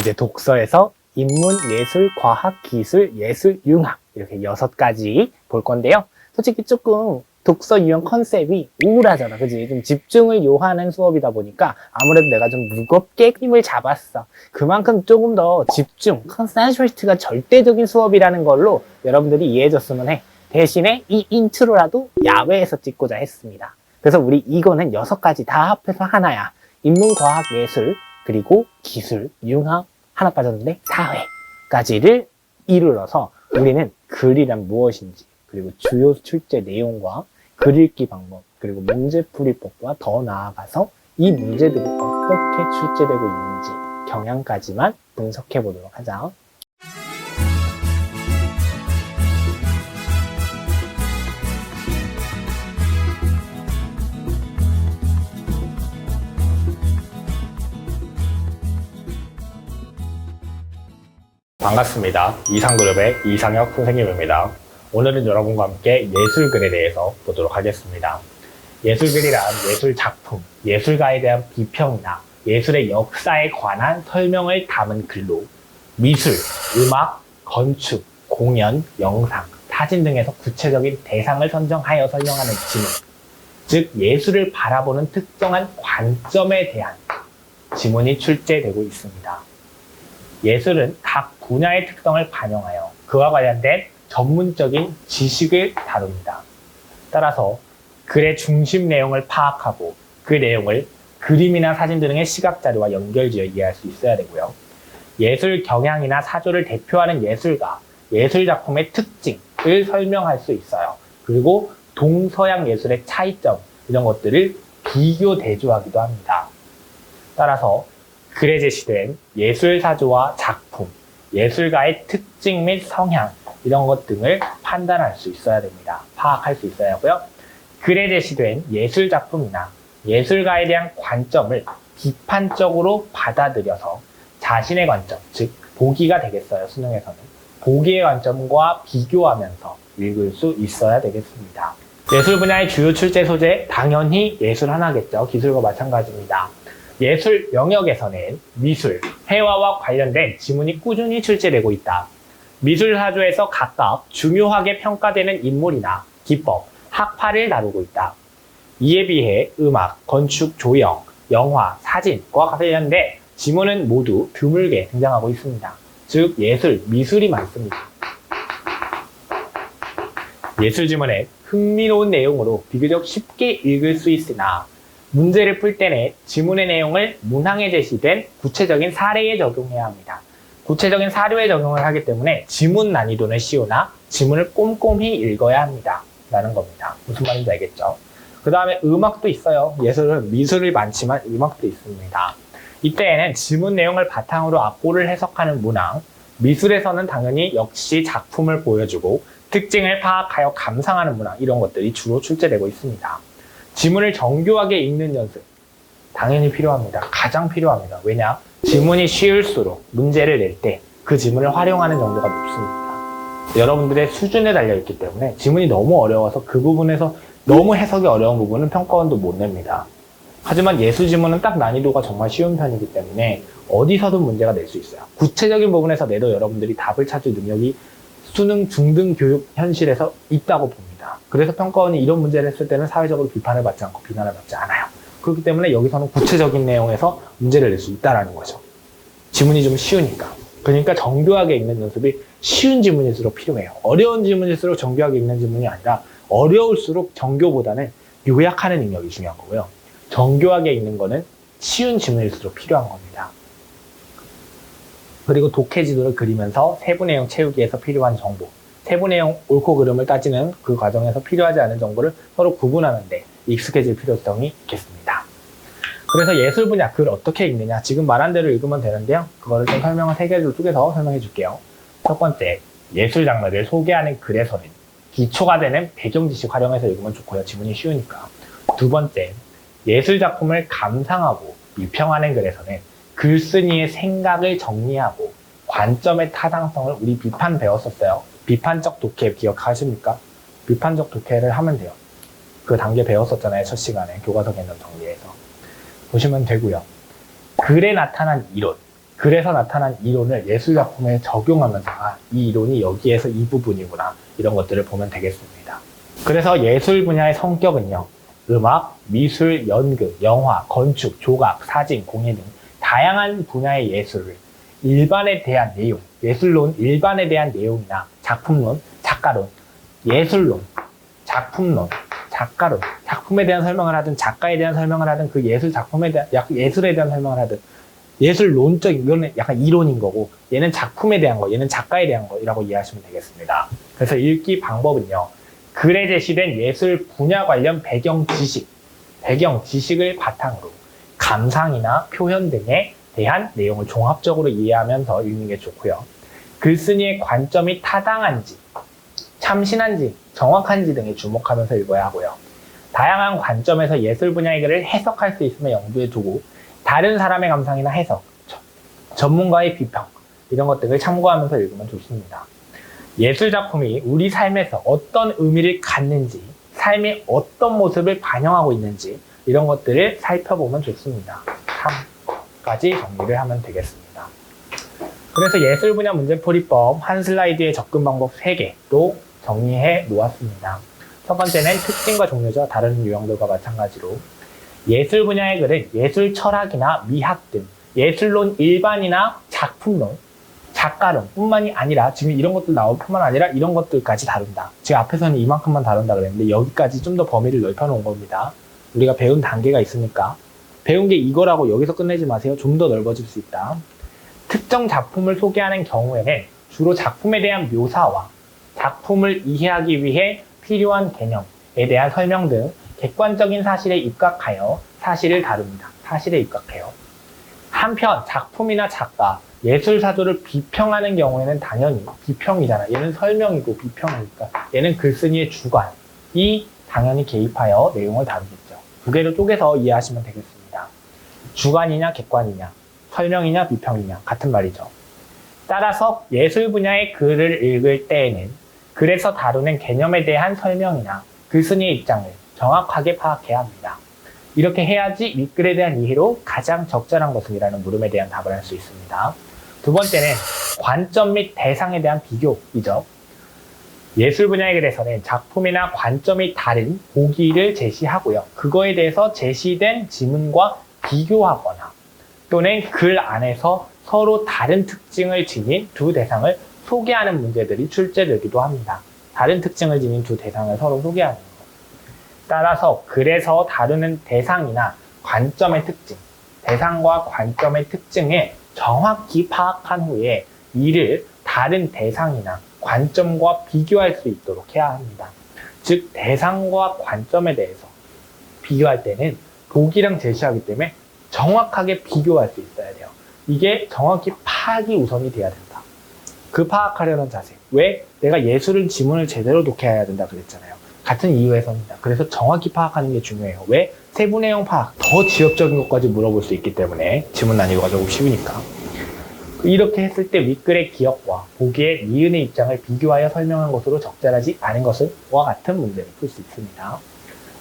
이제 독서에서 인문, 예술, 과학, 기술, 예술, 융합 이렇게 여섯 가지 볼 건데요. 솔직히 조금 독서 유형 컨셉이 우울하잖아, 그지? 좀 집중을 요하는 수업이다 보니까 아무래도 내가 좀 무겁게 힘을 잡았어. 그만큼 조금 더 집중, 컨센트레이트가 절대적인 수업이라는 걸로 여러분들이 이해해줬으면 해. 대신에 이 인트로라도 야외에서 찍고자 했습니다. 그래서 우리 이거는 여섯 가지 다 합해서 하나야. 인문, 과학, 예술, 그리고 기술, 융합, 하나 빠졌는데 사회까지를 이룰어서 우리는 글이란 무엇인지 그리고 주요 출제 내용과 글 읽기 방법 그리고 문제풀이법과 더 나아가서 이 문제들이 어떻게 출제되고 있는지 경향까지만 분석해 보도록 하자. 반갑습니다. 이상그룹의 이상혁 선생님입니다. 오늘은 여러분과 함께 예술글에 대해서 보도록 하겠습니다. 예술글이란 예술 작품, 예술가에 대한 비평이나 예술의 역사에 관한 설명을 담은 글로 미술, 음악, 건축, 공연, 영상, 사진 등에서 구체적인 대상을 선정하여 설명하는 지문, 즉 예술을 바라보는 특정한 관점에 대한 지문이 출제되고 있습니다. 예술은 각 분야의 특성을 반영하여 그와 관련된 전문적인 지식을 다룹니다. 따라서 글의 중심 내용을 파악하고 그 내용을 그림이나 사진 등의 시각 자료와 연결지어 이해할 수 있어야 되고요. 예술 경향이나 사조를 대표하는 예술가, 예술 작품의 특징을 설명할 수 있어요. 그리고 동서양 예술의 차이점 이런 것들을 비교 대조하기도 합니다. 따라서 글에 제시된 예술 사조와 작품, 예술가의 특징 및 성향 이런 것 등을 판단할 수 있어야 됩니다. 파악할 수 있어야 하고요. 글에 제시된 예술 작품이나 예술가에 대한 관점을 비판적으로 받아들여서 자신의 관점, 즉 보기가 되겠어요. 수능에서는 보기의 관점과 비교하면서 읽을 수 있어야 되겠습니다. 예술 분야의 주요 출제 소재 당연히 예술 하나겠죠. 기술과 마찬가지입니다. 예술 영역에서는 미술, 회화와 관련된 지문이 꾸준히 출제되고 있다. 미술 사조에서 각각 중요하게 평가되는 인물이나 기법, 학파를 다루고 있다. 이에 비해 음악, 건축, 조형, 영화, 사진과 관련된 지문은 모두 드물게 등장하고 있습니다. 즉 예술, 미술이 많습니다. 예술 지문은 흥미로운 내용으로 비교적 쉽게 읽을 수 있으나 문제를 풀 때는 지문의 내용을 문항에 제시된 구체적인 사례에 적용해야 합니다. 구체적인 사료에 적용을 하기 때문에 지문 난이도는 쉬우나 지문을 꼼꼼히 읽어야 합니다. 라는 겁니다. 무슨 말인지 알겠죠? 그 다음에 음악도 있어요. 예술은 미술이 많지만 음악도 있습니다. 이때에는 지문 내용을 바탕으로 악보를 해석하는 문항, 미술에서는 당연히 역시 작품을 보여주고 특징을 파악하여 감상하는 문항 이런 것들이 주로 출제되고 있습니다. 지문을 정교하게 읽는 연습 당연히 필요합니다. 가장 필요합니다. 왜냐? 지문이 쉬울수록 문제를 낼 때 그 지문을 활용하는 정도가 높습니다. 여러분들의 수준에 달려 있기 때문에 지문이 너무 어려워서 그 부분에서 너무 해석이 어려운 부분은 평가원도 못 냅니다. 하지만 예술 지문은 딱 난이도가 정말 쉬운 편이기 때문에 어디서든 문제가 낼 수 있어요. 구체적인 부분에서 내도 여러분들이 답을 찾을 능력이 수능 중등 교육 현실에서 있다고 봅니다. 그래서 평가원이 이런 문제를 했을 때는 사회적으로 비판을 받지 않고 비난을 받지 않아요. 그렇기 때문에 여기서는 구체적인 내용에서 문제를 낼 수 있다라는 거죠. 지문이 좀 쉬우니까. 그러니까 정교하게 읽는 연습이 쉬운 지문일수록 필요해요. 어려운 지문일수록 정교하게 읽는 지문이 아니라 어려울수록 정교보다는 요약하는 능력이 중요한 거고요. 정교하게 읽는 거는 쉬운 지문일수록 필요한 겁니다. 그리고 독해 지도를 그리면서 세부 내용 채우기에서 필요한 정보, 세부 내용 옳고 그름을 따지는 그 과정에서 필요하지 않은 정보를 서로 구분하는데 익숙해질 필요성이 있겠습니다. 그래서 예술 분야 글 어떻게 읽느냐 지금 말한 대로 읽으면 되는데요. 그거를 좀 설명을 세 개로 쪼개서 설명해 줄게요. 첫 번째, 예술 장르를 소개하는 글에서는 기초가 되는 배경 지식 활용해서 읽으면 좋고요. 지문이 쉬우니까. 두 번째, 예술 작품을 감상하고 비평하는 글에서는 글쓴이의 생각을 정리하고 관점의 타당성을 우리 비판 배웠었어요. 비판적 독해 기억하십니까? 비판적 독해를 하면 돼요. 그 단계 배웠었잖아요. 첫 시간에 교과서 개념 정리에서. 보시면 되고요. 글에 나타난 이론, 글에서 나타난 이론을 예술 작품에 적용하면서 아, 이 이론이 여기에서 이 부분이구나 이런 것들을 보면 되겠습니다. 그래서 예술 분야의 성격은요. 음악, 미술, 연극, 영화, 건축, 조각, 사진, 공예 등 다양한 분야의 예술을 일반에 대한 내용, 예술론 일반에 대한 내용이나 작품론, 작가론, 예술론, 작품론, 작가론, 작품에 대한 설명을 하든 작가에 대한 설명을 하든 그 예술 작품에 대한 약- 예술에 대한 설명을 하든 예술론적 이거는 약간 이론인 거고 얘는 작품에 대한 거, 얘는 작가에 대한 거라고 이해하시면 되겠습니다. 그래서 읽기 방법은요. 글에 제시된 예술 분야 관련 배경 지식, 배경 지식을 바탕으로 감상이나 표현 등에 대한 내용을 종합적으로 이해하면서 읽는 게 좋고요. 글쓴이의 관점이 타당한지, 참신한지, 정확한지 등에 주목하면서 읽어야 하고요. 다양한 관점에서 예술 분야의 글을 해석할 수 있으면 영두에 두고 다른 사람의 감상이나 해석, 저- 전문가의 비평 이런 것들을 참고하면서 읽으면 좋습니다. 예술 작품이 우리 삶에서 어떤 의미를 갖는지, 삶의 어떤 모습을 반영하고 있는지 이런 것들을 살펴보면 좋습니다. 3까지 정리를 하면 되겠습니다. 그래서 예술 분야 문제풀이법 한 슬라이드의 접근 방법 3개로 정리해 놓았습니다. 첫 번째는 특징과 종류죠. 다른 유형들과 마찬가지로. 예술 분야의 글은 예술 철학이나 미학 등 예술론 일반이나 작품론, 작가론 뿐만이 아니라 지금 이런 것들 나올 뿐만 아니라 이런 것들까지 다룬다. 제가 앞에서는 이만큼만 다룬다 그랬는데 여기까지 좀 더 범위를 넓혀 놓은 겁니다. 우리가 배운 단계가 있으니까 배운 게 이거라고 여기서 끝내지 마세요. 좀 더 넓어질 수 있다. 특정 작품을 소개하는 경우에는 주로 작품에 대한 묘사와 작품을 이해하기 위해 필요한 개념에 대한 설명 등 객관적인 사실에 입각하여 사실을 다룹니다. 사실에 입각해요. 한편 작품이나 작가, 예술 사조를 비평하는 경우에는 당연히 비평이잖아. 얘는 설명이고 비평이니까 얘는 글쓴이의 주관이 당연히 개입하여 내용을 다루겠죠. 두 개로 쪼개서 이해하시면 되겠습니다. 주관이냐 객관이냐, 설명이냐 비평이냐 같은 말이죠. 따라서 예술 분야의 글을 읽을 때에는 글에서 다루는 개념에 대한 설명이나 글쓴이의 입장을 정확하게 파악해야 합니다. 이렇게 해야지 윗글에 대한 이해로 가장 적절한 것은이라는 물음에 대한 답을 할 수 있습니다. 두 번째는 관점 및 대상에 대한 비교이죠. 예술 분야의 글에서는 작품이나 관점이 다른 보기를 제시하고요. 그거에 대해서 제시된 지문과 비교하거나 또는 글 안에서 서로 다른 특징을 지닌 두 대상을 소개하는 문제들이 출제되기도 합니다. 다른 특징을 지닌 두 대상을 서로 소개하는 것. 따라서 글에서 다루는 대상이나 관점의 특징, 대상과 관점의 특징을 정확히 파악한 후에 이를 다른 대상이나 관점과 비교할 수 있도록 해야 합니다. 즉, 대상과 관점에 대해서 비교할 때는 보기랑 제시하기 때문에 정확하게 비교할 수 있어야 돼요. 이게 정확히 파악이 우선이 돼야 된다. 그 파악하려는 자세. 왜? 내가 예술은 지문을 제대로 독해야 된다 그랬잖아요. 같은 이유에서입니다. 그래서 정확히 파악하는 게 중요해요. 왜? 세부 내용 파악. 더 지역적인 것까지 물어볼 수 있기 때문에 지문 난이도가 조금 쉬우니까. 이렇게 했을 때 윗글의 기억과 보기의 니은의 입장을 비교하여 설명한 것으로 적절하지 않은 것과 같은 문제를 풀 수 있습니다.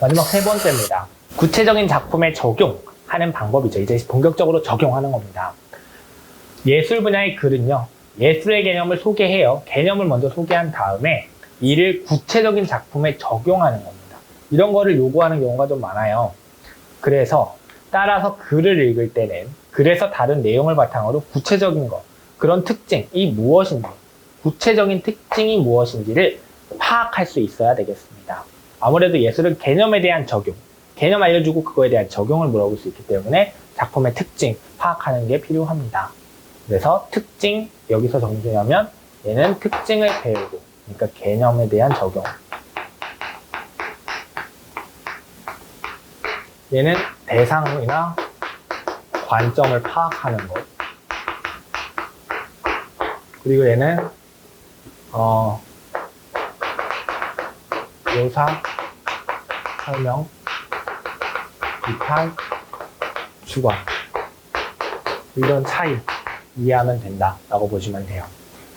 마지막 세 번째입니다. 구체적인 작품에 적용 하는 방법이죠. 이제 본격적으로 적용하는 겁니다. 예술 분야의 글은요, 예술의 개념을 소개해요. 개념을 먼저 소개한 다음에 이를 구체적인 작품에 적용하는 겁니다. 이런 거를 요구하는 경우가 좀 많아요. 그래서 따라서 글을 읽을 때는 글에서 다른 내용을 바탕으로 구체적인 것, 그런 특징 이 무엇인지, 구체적인 특징이 무엇인지를 파악할 수 있어야 되겠습니다. 아무래도 예술은 개념에 대한 적용, 개념 알려주고 그거에 대한 적용을 물어볼 수 있기 때문에 작품의 특징 파악하는 게 필요합니다. 그래서 특징 여기서 정리하면 얘는 특징을 배우고 그러니까 개념에 대한 적용 얘는 대상이나 관점을 파악하는 것 그리고 얘는 어 묘사 설명 비판 주관 이런 차이 이해하면 된다라고 보시면 돼요.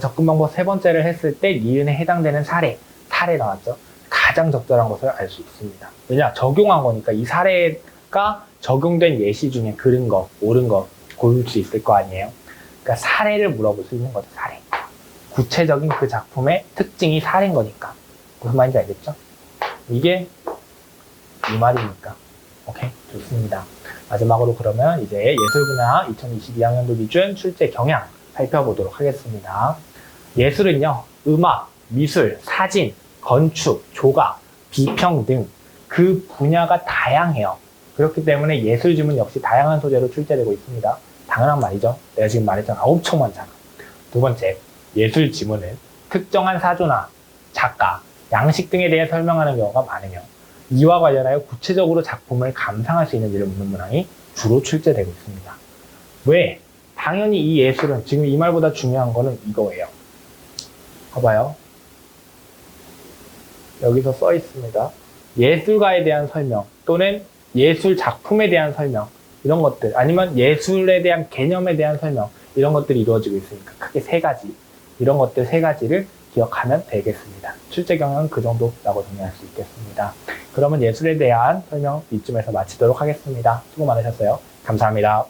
접근 방법 세 번째를 했을 때 니은에 해당되는 사례, 사례 나왔죠. 가장 적절한 것을 알 수 있습니다. 왜냐 적용한 거니까 이 사례가 적용된 예시 중에 그른 거, 옳은 거 고를 수 있을 거 아니에요. 그러니까 사례를 물어볼 수 있는 거죠. 사례. 구체적인 그 작품의 특징이 사례인 거니까. 무슨 말인지 알겠죠? 이게 이 말이니까. 오케이, 좋습니다. 마지막으로 그러면 이제 예술 분야 2022학년도 기준 출제 경향 살펴보도록 하겠습니다. 예술은요, 음악, 미술, 사진, 건축, 조각, 비평 등 그 분야가 다양해요. 그렇기 때문에 예술 지문 역시 다양한 소재로 출제되고 있습니다. 당연한 말이죠. 내가 지금 말했잖아. 엄청 많잖아. 두 번째, 예술 지문은 특정한 사조나 작가, 양식 등에 대해 설명하는 경우가 많으며 이와 관련하여 구체적으로 작품을 감상할 수 있는 일을 묻는 문항이 주로 출제되고 있습니다. 왜? 당연히 이 예술은 지금 이 말보다 중요한 거는 이거예요. 봐봐요. 여기서 써 있습니다. 예술가에 대한 설명 또는 예술 작품에 대한 설명 이런 것들 아니면 예술에 대한 개념에 대한 설명 이런 것들이 이루어지고 있으니까 크게 세 가지 이런 것들 세 가지를 기억하면 되겠습니다. 출제 경향은 그 정도라고 정리할 수 있겠습니다. 그러면 예술에 대한 설명 이쯤에서 마치도록 하겠습니다. 수고 많으셨어요. 감사합니다.